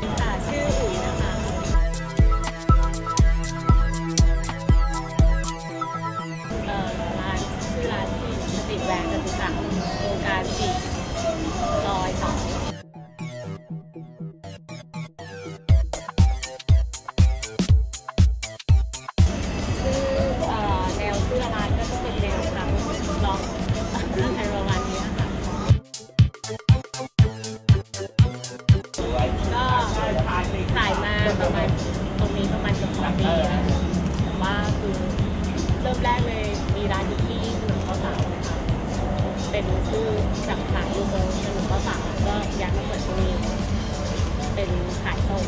Bye. ขายมาประมาณตรงนี้ประมาณเกืสองปีนะแต่ว่าคือเริ่มแรกเลยมีร้านอยู่ที่ถนนข้าวสารนะคะเป็นชื่อจักขายอยู่ตรงถนนข้าวสารก็ย้ายมาเปิดตรงนี้ เป็นขายส่ง